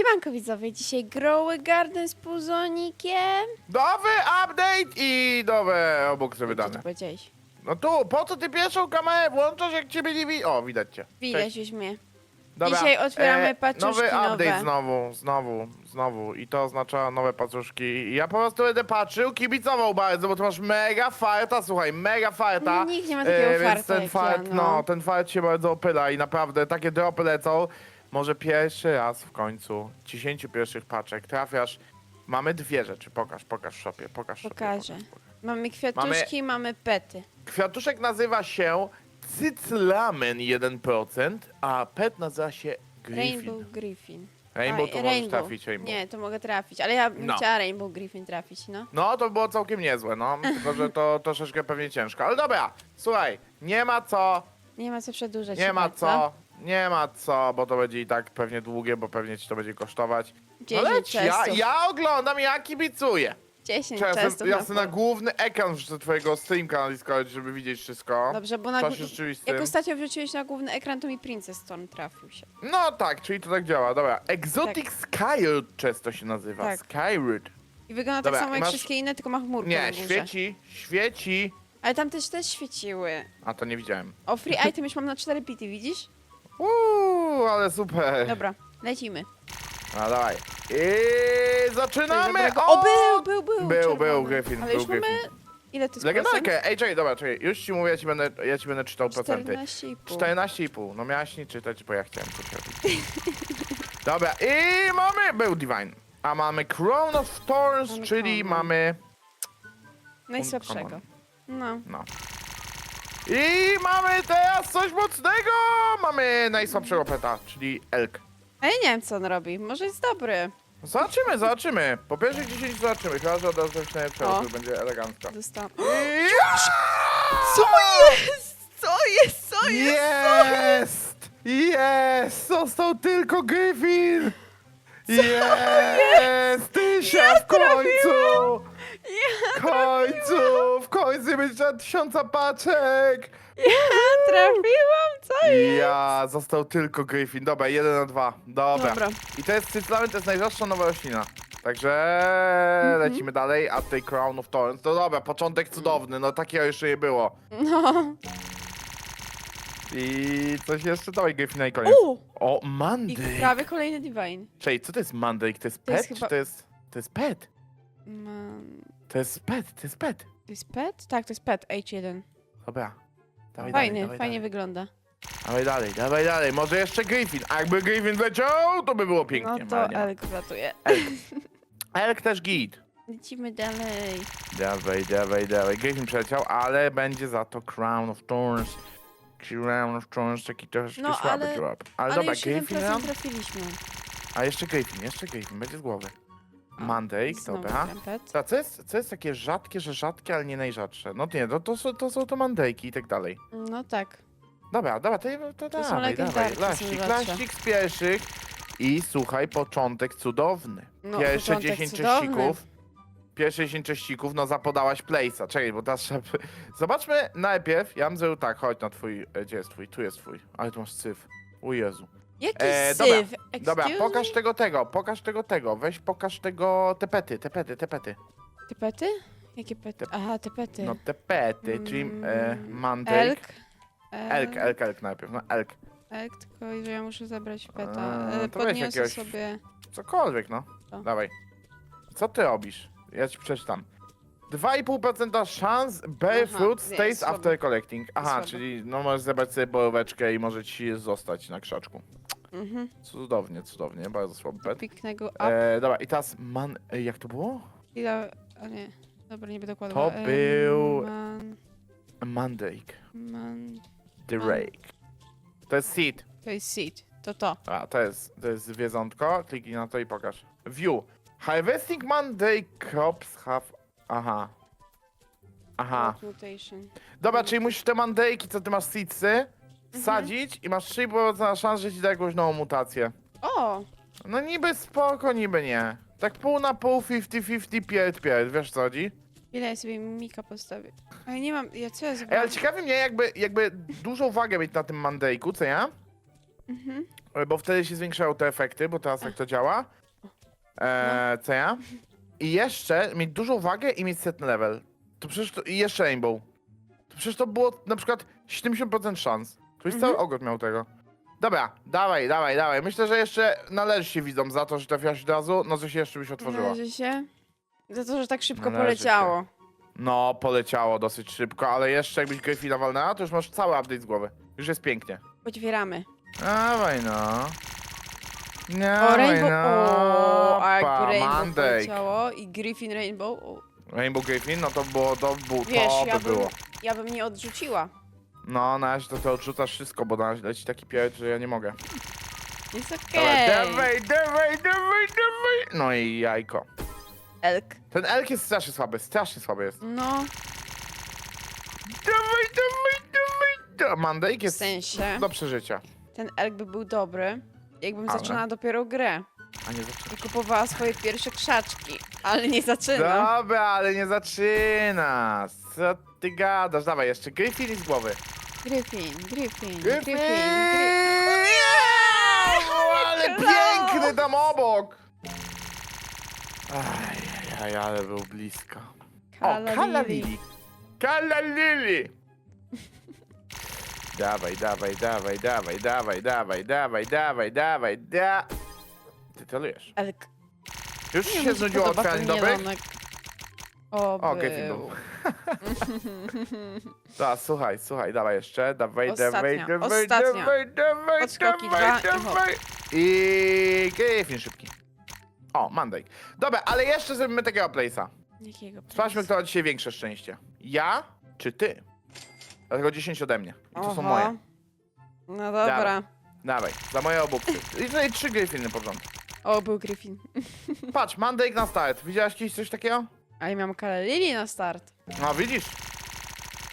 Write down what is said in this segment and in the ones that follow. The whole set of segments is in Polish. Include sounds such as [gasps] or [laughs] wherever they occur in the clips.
Siemanko widzowie, dzisiaj Growy Garden z puzonikiem. Nowy update i nowe obok sobie Co ty dane. powiedziałeś? No tu, po co ty pierwszą kamerę włączasz, jak ciebie nie widzi? O, widać cię. Widać już mnie. Dobra, Dzisiaj otwieramy paczuszki Nowy update nowe. znowu, znowu, znowu. I to oznacza nowe paczuszki. I ja po prostu będę patrzył, kibicował bardzo, bo tu masz mega farta, słuchaj, mega farta. Nikt nie ma takiego więc farta ten jak fart, ja, no. no. ten fart się bardzo opyla i naprawdę takie dropy lecą. Może pierwszy raz w końcu, 10 pierwszych paczek trafiasz. Mamy dwie rzeczy, pokaż, pokaż w shopie, pokaż w Pokażę. pokaż, pokaż. Mamy kwiatuszki, mamy pety. Kwiatuszek nazywa się Cyclamen 1%, a pet nazywa się Griffin. Rainbow Griffin. Rainbow to możesz trafić, Rainbow. Nie, to mogę trafić, ale ja bym No. chciała Rainbow Griffin trafić, no. No, to było całkiem niezłe, no. [laughs] Tylko, że to troszeczkę pewnie ciężko. Ale dobra, słuchaj, nie ma co, Nie ma co przedłużać. nie ma chyba, co, nie ma co, bo to będzie i tak pewnie długie, bo pewnie ci to będzie kosztować. No 10 leć, ja, ja oglądam, ja kibicuję. 10 Czasem chestów ja sobie na pół. główny ekran wrzucę twojego streamka na Discord, żeby widzieć wszystko. Dobrze, bo w na, czasie gó- rzeczywistym. jak ostatnio wrzuciłeś na główny ekran, to mi Princess Storm trafił się. No tak, czyli to tak działa, dobra. Exotic Skyroot często się nazywa, Tak. Skyroot. I wygląda Dobra, tak samo jak masz- wszystkie inne, tylko ma chmurkę na Nie, górze. świeci, świeci. Ale tam też też świeciły. A to nie widziałem. O, free [laughs] item już mam na 4 bity, widzisz? Uuu, ale super. Dobra, lecimy. No dawaj. I zaczynamy! dobrego. O, był, był, był. Był, czerwony. był Griffin, Ale był już mamy... Ile jest procent? Legendarkę! Ej, czekaj, dobra, czekaj. Już ci mówię, ja ci będę, ja ci będę czytał procenty. 14,5. 14,5. No miałaś nie czytać, bo ja chciałem coś robić. [laughs] Dobra, i mamy... Był Divine. A mamy Crown of Thorns, Mamy czyli Crown. mamy... Najsłabszego. Common. No. No. I mamy teraz coś mocnego! Mamy najsłabszego peta, czyli Elk. A ja nie wiem, co on robi. Może jest dobry. Zobaczymy, zobaczymy. Po pierwszych 10 zobaczymy. Chyba, że od razu O. to będzie elegancko. Dostałam. [gasps] Co jest? Co jest? Co Jest! Jest! Został tylko Griffin! Jest! Tysia w końcu! W końcu! Końcu będzie na tysiąca paczek! Trafiłam? Co jest? Ja, został tylko Griffin. Dobra, jeden na dwa. Dobra. Dobra. I to jest cyclamy, to jest najrzadsza nowa roślina. Także Mhm. lecimy dalej, a tej Crown of Thorns. To dobra, początek cudowny, no takiego jeszcze nie było. No. I coś jeszcze dawaj Griffina i koniec. U! O, I Mandrake. prawie kolejny Divine. Czej, co to jest Mandrake? To jest To pet, jest czy chyba- to jest... To jest pet. Man... To jest pet, to jest pet. To jest pet? Tak, to jest pet H1. Dobra. Dawaj Fajny, dalej, fajnie wygląda. Dawaj dalej, dawaj dalej. Może jeszcze Griffin. A jakby Griffin leciał, to by było No pięknie. to ale nie ma. Elk wlatuje. [laughs] Elk też git. Lecimy dalej. Dawaj, dawaj, dawaj. Griffin przeleciał, ale będzie za to Crown of Thorns. Crown of Thorns, taki troszeczkę No, słaby ale- drop. Ale, Ale dobra, już Griffin 7% nam. trafiliśmy. A jeszcze Griffin, jeszcze Griffin, będzie z głowy. A, Mandrake, Znowu dobra. A co jest, co jest takie rzadkie, że rzadkie, ale nie najrzadsze? No nie, no to, są, to są to Mandrake'i i tak dalej. No tak. Dobra, dobra, to, to, To są dawaj, dawaj. legendarki, są laścik z pierwszych. I słuchaj, początek cudowny. No, Pierwsze początek 10 cudowny. czyścików. Pierwsze 10 czyścików, no zapodałaś place'a. Czekaj, bo teraz trzeba... [laughs] Zobaczmy najpierw, ja bym zrobił tak, chodź na twój... e, Gdzie jest twój? Tu jest twój. Ale tu masz syf. O Jezu. Jaki E, dobra, syf? Dobra, Excuse pokaż me? tego, tego, pokaż tego, tego. Weź pokaż tego, te pety, te pety, te pety. Te pety? Jakie pety? Te- Aha, te pety. No te pety, czyli e, Mm, Mandrake. Elk. Elk, elk, elk najpierw, no elk. Elk, tylko że ja muszę zabrać peta. A, E, to weź Podniosę jakiegoś- sobie... Cokolwiek, no. Co? Dawaj. Co ty robisz? Ja ci przeczytam. 2,5% szans Bear Aha, Fruit nie, stays słabo. after collecting. Aha, Słabo. czyli no możesz zebrać sobie boróweczkę i może ci zostać na krzaczku. Mhm. Cudownie, cudownie, bardzo słaby pet. Piknę up. E, dobra, i teraz man... e, Jak to było? Ile... A nie. Dobra, nie będę To kładła. Em, był- Man... Mandrake. Man... Drake. To jest seed. To jest seed. To to. A, to jest, to jest zwierzątko. Kliknij na to i pokaż. View. Harvesting Mandrake crops have... Aha. Aha. Mutation. Dobra, czyli musisz te mandejki, co ty masz seedsy, sadzić i masz 3% szans, że ci da jakąś nową mutację. O! No niby spoko, niby nie. Tak pół na pół, 50-50, pierd, pierd, wiesz co chodzi? Ile ja sobie mika postawię? Ale nie mam... Ja co ja Ej, zrobiłam? ale ciekawi mnie jakby, jakby dużą uwagę mieć na tym mandejku, co ja? Mhm. bo wtedy się zwiększają te efekty, bo teraz jak to działa. E, co ja? I jeszcze mieć dużą wagę i mieć set level. To przecież to, i jeszcze Rainbow. To przecież to było na przykład 70% szans. To już cały ogród miał tego. Dobra, dawaj, dawaj, dawaj. Myślę, że jeszcze należy się widzom za to, że trafiłaś od razu. No coś jeszcze byś otworzyła. Należy się. Za to, że tak szybko Należy poleciało. No, poleciało dosyć szybko, ale jeszcze jakbyś Gryffina walnęła, to już masz cały update z głowy. Już jest pięknie. Otwieramy. Dawaj no. O, Dawaj Rainbow. no. O, a Rainbow poleciało i Griffin Rainbow. O, Rainbow Griffin, no to było, to, było, Wiesz, to by ja bym, było. ja bym nie odrzuciła. No, na razie to ty odrzucasz wszystko, bo na razie leci taki pierś, że ja nie mogę. Jest Dawaj, okej. dawaj, dawaj, dawaj, dawaj. No i jajko. Elk. Ten elk jest strasznie słaby, strasznie słaby jest. No, Dawaj, dawaj, dawaj, dawaj. Mandejk w jest sensie. do przeżycia. Ten elk by był dobry, jakbym Ale? zaczynała dopiero grę. A nie zaczyna. I kupowała swoje pierwsze krzaczki. Ale nie zaczynam. Dobra, ale nie zaczyna. Co ty gadasz? Dawaj, jeszcze Griffin i z głowy. Griffin, Griffin, Griffin! Griffin, Griffin. Jezu, ale piękny tam obok! Ajajaj, ale był blisko. O, Kala Kala Lili. Lili. Kala Lili. Dawaj, dawaj, dawaj, dawaj, dawaj, dawaj, dawaj, dawaj, dawaj, da... Ty celujesz. Elk. Już Nie, się mi się znudziło podoba otwieranie ten dobrych? O, O, Griffin był. był. Da, [laughs] słuchaj, słuchaj, dawaj jeszcze, dawaj, Ostatnia, dawaj, dawaj, ostatnia. dawaj, dawaj, Podskoki dawaj, dwa i hop. dawaj. I Griffin szybki. O, Mandate. Dobra, ale jeszcze zrobimy takiego place'a. Jakiego Sprawdźmy, kto ma dzisiaj większe szczęście. Ja czy ty? Dlatego 10 ode mnie. I to są moje. No dobra. Dawaj. Za moje obupcy. I tutaj trzy Griffiny porządku. O, był Griffin. Patrz, Mandate na start. Widziałaś kiedyś coś takiego? A ja miałam Kala Lili na start. No, widzisz?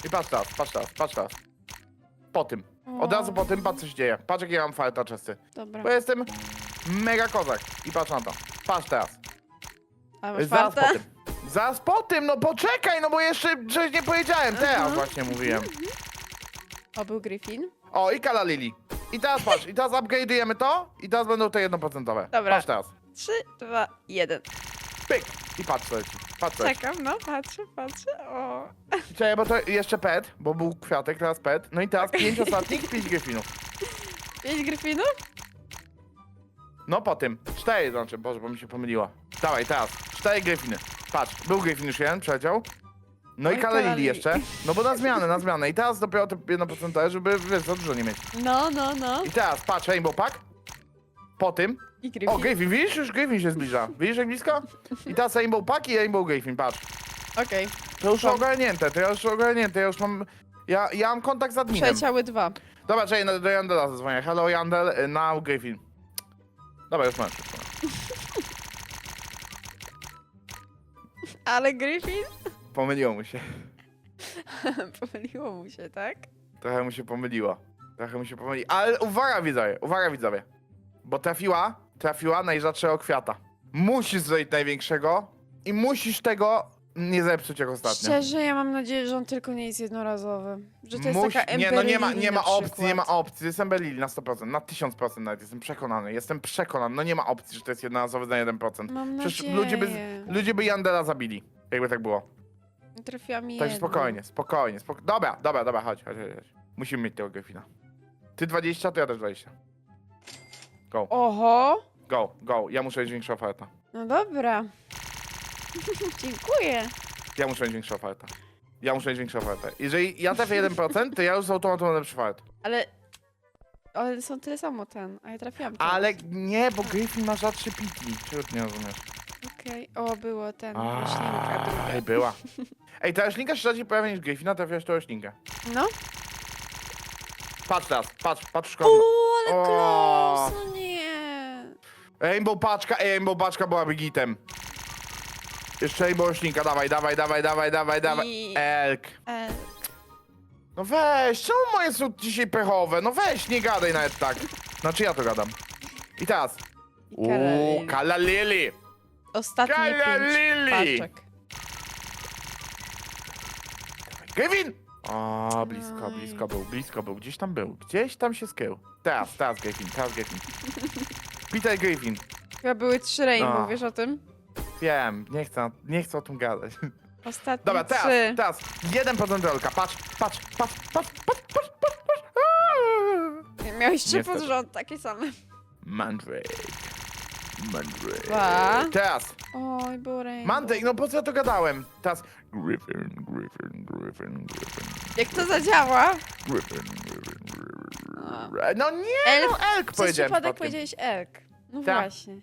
I patrz teraz, patrz teraz, patrz teraz. Po tym. Od razu po tym patrz co się dzieje. Patrz jaki ja mam farta czesty. Dobra. Bo jestem mega kozak. I patrz na to. Patrz teraz. A masz Zaraz po farta? tym. Zaraz po tym, no poczekaj, no bo jeszcze coś nie powiedziałem. Teraz Mhm. właśnie mówiłem. O, był Griffin. O, i Kala Lili. I teraz patrz, i teraz upgrade'ujemy to i teraz będą te jednoprocentowe. Dobra. Patrz teraz. 3, 2, 1. Pyk. I patrz co leci. Patrz. Czekam, no, patrzę, patrzę. O. [laughs] Czekaj, bo to jeszcze pet, bo był kwiatek, teraz pet. No i teraz pięć ostatnich, pięć Griffinów. 5 Griffinów? No po tym. Cztery, znaczy, boże, bo mi się pomyliło. Dawaj, teraz. Cztery Gryfiny. Patrz, był Gryfin już jeden, przeleciał. No i Oj, Kala Kala Lili Lili. jeszcze. No bo na zmianę, na zmianę. I teraz dopiero te 1%, żeby, wiesz, za dużo nie mieć. No, no, no. I teraz, patrz, Rainbow Pack. Po tym. I. O, Gryfin, widzisz? Już Gryfin się zbliża. Widzisz jak blisko? I teraz Rainbow Pack i Rainbow Gryfin, patrz. Okej. To już ogarnięte, to ja już ogarnięte, ja już mam... Ja, ja mam kontakt z adminem. Przeleciały dwa. Dobra, czekaj, no, do Jandela zadzwonię. Hello, Jandel, y, now Gryfin. Dobra, już mam wszystko. [laughs] Ale Griffin? Pomyliło mu się. [laughs] Pomyliło mu się, tak? Trochę mu się pomyliło. Trochę mu się pomyliło. Ale uwaga widzowie, uwaga widzowie. Bo trafiła, trafiła najrzadszego kwiata. Musisz zrobić największego i musisz tego nie zepsuć jak ostatnio. Szczerze, ja mam nadzieję, że on tylko nie jest jednorazowy. Że to jest Musi- taka Nie, no nie ma, nie ma opcji, nie ma opcji. Jestem Belili na 100%, na 1000% nawet jestem przekonany. Jestem przekonany, no nie ma opcji, że to jest jednorazowy na 1%. Mam Przecież nadzieję. ludzie by, ludzie by Jandela zabili, jakby tak było. Trafiła mi Także jedno. spokojnie, spokojnie, spoko... Dobra, dobra, dobra, chodź, chodź, chodź, chodź. Musimy mieć tego Gryfina. Ty 20, to ja też 20. Go, Oho! go, go. Ja muszę mieć większą ofertę. No dobra. [laughs] Dziękuję. Ja muszę mieć większą ofertę. Ja muszę mieć większą ofertę. Jeżeli ja trafię 1%, to ja już z automatu mam lepszy fart. Ale... Ale są tyle samo ten, a ja trafiłam ten. Ale nie, bo Gryfin ma rzadsze piki. Czego ty nie rozumiesz? Okej, o było ten, roślinka druga. Ej, była. [laughs] Ej, ta roślinka się rzadziej pojawia niż Gryfina, trafiasz tą roślinkę. No. Patrz teraz, patrz, patrz. O, ale O. close, no nie. Rainbow paczka, ej, Rainbow paczka byłaby gitem. Jeszcze Rainbow roślinka, dawaj, dawaj, dawaj, dawaj, dawaj, dawaj. I... Elk. E, No weź, czemu moje są dzisiaj pechowe? No weź, nie gadaj nawet tak. Znaczy ja to gadam. I teraz. i Kala Uuu, Lili. Kala Lili. Ostatnie Kala pięć Lili. paczek. Kevin! O, blisko, Oj. blisko był, blisko był, gdzieś tam był, gdzieś tam się skrył. Teraz, teraz Griffin, teraz Griffin. [laughs] Peter Griffin. Chyba były trzy rainbow, A. wiesz o tym? Wiem, nie chcę, nie chcę o tym gadać. Ostatnie Dobra, teraz, trzy. teraz, 1% rolka, patrz, patrz, patrz, patrz, patrz, patrz, patrz, patrz. Miałeś trzy Niestety. pod rząd, takie same. Mandrake. Mandrake. Dwa. Teraz, Oj, było rainbow. Mandrake, no po co ja to gadałem? Teraz, Griffin, Griffin, Griffin, Griffin. Jak to zadziała? Griffin, Griffin, Griffin. A. No nie, Elk. no elk Przez powiedziałem przypadek przypadkiem. powiedziałeś elk. No Tak. właśnie.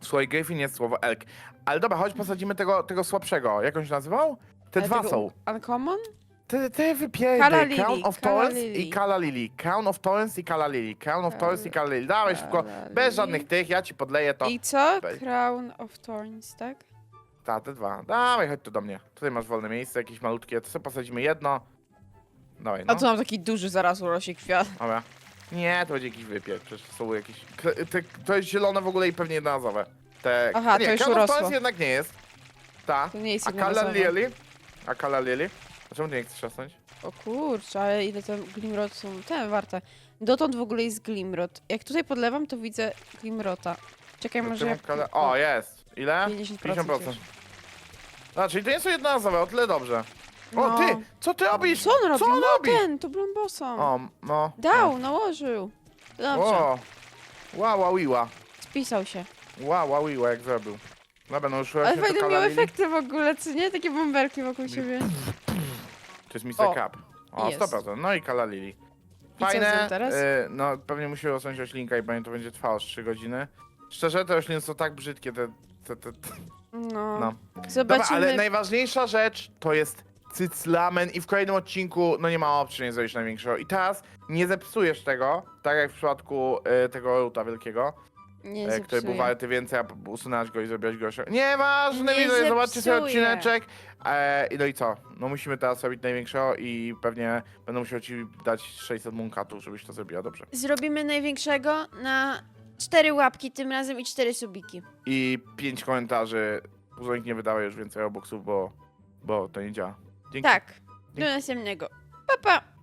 Słuchaj, Griffin jest słowo elk. Ale dobra, chodź posadzimy tego, tego słabszego. Jak on się nazywał? Te Ale dwa tego są. Uncommon? Te, te Kala. Lily, Crown of Kala Thorns i Kala Lily. Crown of Thorns i Kala Lily. Crown of Thorns i Kala Lily. Dawaj szybko. Kala Bez żadnych tych, ja ci podleję to. I co? Crown of Thorns, tak? Ta, te dwa. Dawaj, chodź tu do mnie. Tutaj masz wolne miejsce, jakieś malutkie. To sobie posadzimy jedno. Dawaj, no. A tu mam taki duży zaraz urośnie kwiat. Dobra. Nie, to będzie jakiś wypiek. Przecież są jakieś... K- Te, to jest zielone w ogóle i pewnie jednorazowe. Te... Aha, nie, to już Crown of urosło. Thorns jednak nie jest. Ta. To nie jest A Kala jednorazowe. Lily? A Kala Lily? A czemu ty nie chcesz rosnąć? O kurczę, ale ile ten Glimrod są te warte. Dotąd w ogóle jest Glimrod. Jak tutaj podlewam, to widzę Glimrota. Czekaj, To może ty jak... Kala... O, jest. Ile? 50%. 50%. A, czyli to nie są jednorazowe, o tyle dobrze. O, No. ty! Co ty robisz? Co on robi? Co on no robi? ten, to blombosom. O, no. Dał, nałożył. Dobrze, O. Ła, ła, wiła. spisał się. Ła, ła, wiła, jak zrobił. Dobra, no już Ale właśnie to fajne miał efekty w ogóle, co nie? Takie bąbelki wokół siebie. To jest Mr. O, Cup. O, jest. 100%. No i Kala Lily. I co z Fajne, nią teraz? y, no pewnie musi rosnąć roślinka i pewnie to będzie trwało z 3 godziny. Szczerze, te rośliny są tak brzydkie, te... te, te, te. No. No. Dobra, Zobaczymy. ale najważniejsza rzecz to jest cyclamen i w kolejnym odcinku, no nie ma opcji, nie zrobisz największego. I teraz nie zepsujesz tego, tak jak w przypadku y, tego ruta wielkiego, Nie który był zepsuję. więcej, a usunęłaś go i zrobiłaś gorsze. Nieważne, Nie widzę, zobaczcie sobie zepsuję. odcineczek. E, I no i co? No musimy teraz robić największego i pewnie będę musiał ci dać 600 munkatów, żebyś to zrobiła dobrze. Zrobimy największego na cztery łapki tym razem i cztery subiki. I 5 komentarzy. Puzonik nie wydaje już więcej oboksów, bo, bo to nie działa. Dzięki. Tak. Do następnego. Pa, pa.